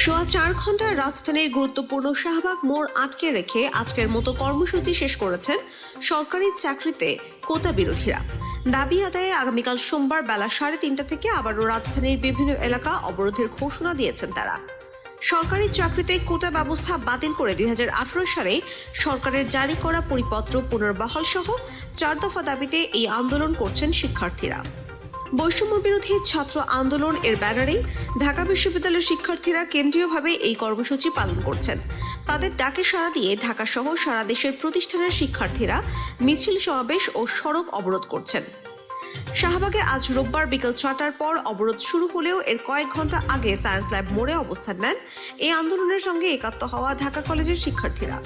সোয়া চার ঘণ্টার রাজধানীর গুরুত্বপূর্ণ শাহবাগ মোড় আটকে রেখে আজকের মতো কর্মসূচি শেষ করেছেন সরকারি চাকরিতে কোটা বিরোধীরা। দাবি আদায়ে আগামীকাল সোমবার বেলা সাড়ে তিনটা থেকে আবারও রাজধানীর বিভিন্ন এলাকা অবরোধের ঘোষণা দিয়েছেন তারা। সরকারি চাকরিতে কোটা ব্যবস্থা বাতিল করে দুই হাজার আঠারো সালে সরকারের জারি করা পরিপত্র পুনর্বহাল সহ চার দফা দাবিতে এই আন্দোলন করছেন শিক্ষার্থীরা। বৈষম্য বিরোধী ছাত্র আন্দোলন এর ব্যানারে ঢাকা বিশ্ববিদ্যালয়ের শিক্ষার্থীরা কেন্দ্রীয়ভাবে এই কর্মসূচি পালন করছেন। তাদের ডাকে সাড়া দিয়ে ঢাকা সহ সারা দেশের প্রতিষ্ঠানের শিক্ষার্থীরা মিছিল সমাবেশ ও সড়ক অবরোধ করছেন। শাহবাগে আজ রোববার বিকেল ছটার পর অবরোধ শুরু হলেও এর কয়েক ঘণ্টা আগে সায়েন্স ল্যাব মোড়ে অবস্থান নেন এই আন্দোলনের সঙ্গে একাত্ম হওয়া ঢাকা কলেজের শিক্ষার্থীরা।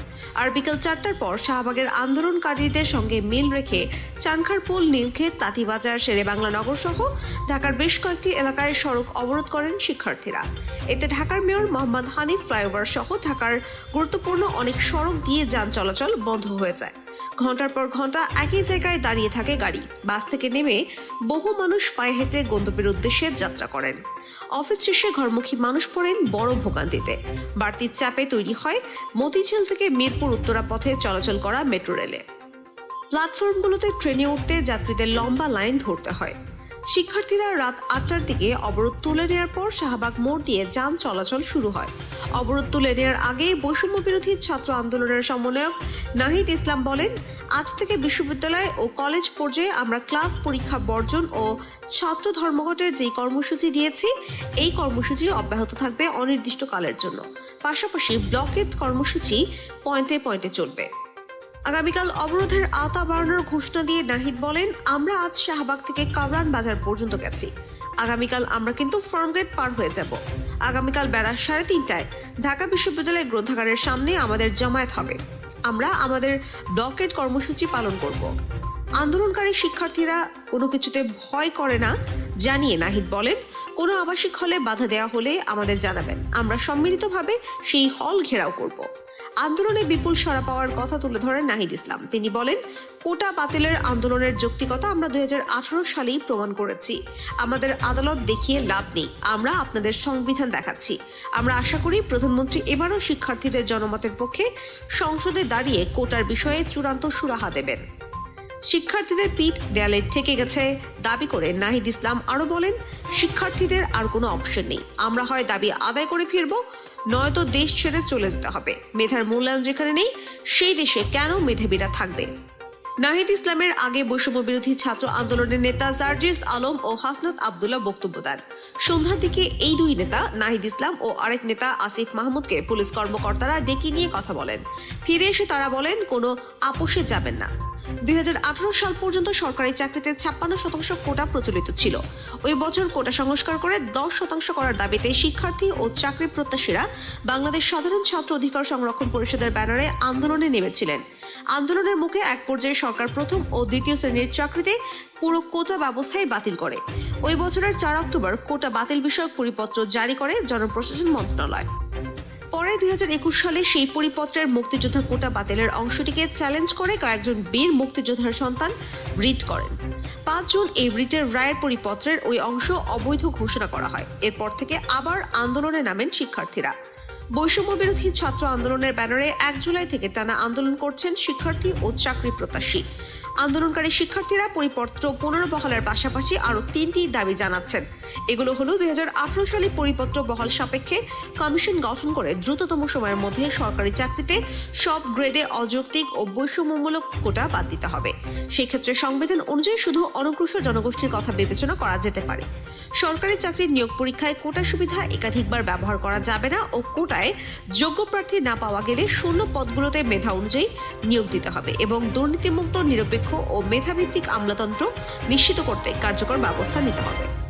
আর বিকেল চারটার পর শাহবাগের আন্দোলনকারীদের সঙ্গে মিল রেখে চানখারপুল নীলক্ষেত, তাঁতিবাজার, শেরেবাংলা নগর সহ ঢাকার বেশ কয়েকটি এলাকায় সড়ক অবরোধ করেন শিক্ষার্থীরা। এতে ঢাকার মেয়র মোহাম্মদ হানিফ ফ্লাইওভার সহ ঢাকার গুরুত্বপূর্ণ অনেক সড়ক দিয়ে যান চলাচল বন্ধ হয়ে যায়। ঘণ্টার পর ঘণ্টা একই জায়গায় দাঁড়িয়ে থাকে গাড়ি। বাস থেকে নেমে বহু মানুষ পায়ে হেঁটে গন্তব্যের উদ্দেশ্যে যাত্রা করেন। অফিস শেষে ঘরমুখী মানুষ পড়েন বড় ভোগান্তিতে। বাড়তির চাপে তৈরি হয় মতিঝিল থেকে মিরপুর উত্তরা পথে চলাচল করা মেট্রো রেলে। প্ল্যাটফর্মগুলোতে ট্রেনে উঠতে যাত্রীদের লম্বা লাইন ধরতে হয়। শিক্ষার্থীরা রাত আটটার দিকে অবরোধ তুলে নেওয়ার পর শাহবাগ মোড় দিয়ে যান চলাচল শুরু হয়। অবরোধ তুলে নেওয়ার আগে বৈষম্য বিরোধী ছাত্র আন্দোলনের সমন্বয়ক নাহিদ ইসলাম বলেন, আজ থেকে বিশ্ববিদ্যালয় ও কলেজ পর্যায়ে আমরা ক্লাস পরীক্ষা বর্জন ও ছাত্র ধর্মঘটের যে কর্মসূচি দিয়েছি, এই কর্মসূচি অব্যাহত থাকবে অনির্দিষ্টকালের জন্য। পাশাপাশি ব্লকেট কর্মসূচি পয়েন্টে পয়েন্টে চলবে। আগামীকাল অবরোধের আওতা বাড়ানোর ঘোষণা দিয়ে নাহিদ বলেন, আমরা আজ শাহবাগ থেকে কামরান বাজার পর্যন্ত গেছি। আগামীকাল আমরা কিন্তু ফার্মগেট পার হয়ে যাব। আগামীকাল বেলা সাড়ে তিনটায় ঢাকা বিশ্ববিদ্যালয়ের গ্রন্থাগারের সামনে আমাদের জমায়েত হবে। আমরা আমাদের ব্লকেট কর্মসূচি পালন করব। আন্দোলনকারী শিক্ষার্থীরা কোনো কিছুতে ভয় করে না, জানিয়ে নাহিদ বলেন কোনো আবাসিক হলে বাধা দেওয়া হলে আমাদের জানাবেন। আমরা সম্মিলিতভাবে সেই হল ঘেরাও করব। আন্দোলনে বিপুল সাড়া পাওয়ার কথা তুলে ধরেন নাহিদ ইসলাম। তিনি বলেন, কোটা বাতিলের আন্দোলনের যৌক্তিকতা আমরা দু হাজার আঠারো সালেই প্রমাণ করেছি। আমাদের আদালত দেখিয়ে লাভ নেই। আমরা আপনাদের সংবিধান দেখাচ্ছি। আমরা আশা করি প্রধানমন্ত্রী এবারও শিক্ষার্থীদের জনমতের পক্ষে সংসদে দাঁড়িয়ে কোটার বিষয়ে চূড়ান্ত সুরাহা দেবেন। শিক্ষার্থীদের পিঠ দেয়ালে ঠেকে গেছে। দাবি করে নাহিদ ইসলাম আরও বলেন, শিক্ষার্থীদের আর কোনো অপশন নেই। আমরা হয় দাবি আদায় করে ফিরব, নয়তো দেশ ছেড়ে চলে যেতে হবে। মেধার মূল্যায়ন যেখানে নেই, সেই দেশে কেন মেধাবীরা থাকবে? নাহিদ ইসলামের আগে বৈষম্য বিরোধী ছাত্র আন্দোলনের নেতা সার্জিস আলম ও হাসনাত আবদুল্লাহ বক্তব্য দেন। সন্ধ্যার দিকে এই দুই নেতা, নাহিদ ইসলাম ও আরেক নেতা আসিফ মাহমুদকে পুলিশ কর্মকর্তারা ডেকে নিয়ে কথা বলেন। ফিরে এসে তারা বলেন, কোনো আপোষে যাবেন না। দুই সাল পর্যন্ত সরকারি চাকরিতে ছাপ্পান্ন শতাংশ কোটা প্রচলিত ছিল। ওই বছর কোটা সংস্কার করে দশ শতাংশ করার দাবিতে শিক্ষার্থী ও চাকরি প্রত্যাশীরা বাংলাদেশ সাধারণ ছাত্র অধিকার সংরক্ষণ পরিষদের ব্যানারে আন্দোলনে নেমেছিলেন। আন্দোলনের মুখে এক পর্যায়ে সরকার প্রথম ও দ্বিতীয় শ্রেণির চাকরিতে পুরো কোটা ব্যবস্থাই বাতিল করে। ওই বছরের চার অক্টোবর কোটা বাতিল বিষয়ক পরিপত্র জারি করে জনপ্রশাসন মন্ত্রণালয়। পরে দুই সালে সেই পরিপত্রের মুক্তিযোদ্ধা কোটা বাতিলের অংশটিকে চ্যালেঞ্জ করে কয়েকজন বীর মুক্তিযোদ্ধার সন্তান রিট করেন। পাঁচ জুন এই রিটের রায়ের পরিপত্রের ওই অংশ অবৈধ ঘোষণা করা হয়। এরপর থেকে আবার আন্দোলনে নামেন শিক্ষার্থীরা। বৈষম্য বিরোধী ছাত্র আন্দোলনের ব্যানারে এক জুলাই থেকে টানা আন্দোলন করছেন শিক্ষার্থী ও চাকরি প্রত্যাশী। আন্দোলনকারী শিক্ষার্থীরা পরিপত্র পুনর্বহালের পাশাপাশি আরও তিনটি দাবি জানাচ্ছেন। এগুলো হলো দুই হাজার সালে পরিপত্র বহাল সাপেক্ষে কমিশন গঠন করে দ্রুততম সময়ের মধ্যে সরকারি চাকরিতে সব গ্রেডে অযৌক্তিক ও বৈষম্যমূলক কোটা বাদ দিতে হবে। সেক্ষেত্রে সংবিধান অনুযায়ী শুধু অনগ্রসর জনগোষ্ঠীর কথা বিবেচনা করা যেতে পারে। সরকারি চাকরির নিয়োগ পরীক্ষায় কোটা সুবিধা একাধিকবার ব্যবহার করা যাবে না ও কোটায় যোগ্য প্রার্থী না পাওয়া গেলে শূন্য পদগুলোতে মেধা অনুযায়ী নিয়োগ দিতে হবে এবং দুর্নীতিমুক্ত নিরপেক্ষ ও মেধাভিত্তিক আমলাতন্ত্র নিশ্চিত করতে কার্যকর ব্যবস্থা নিতে হবে।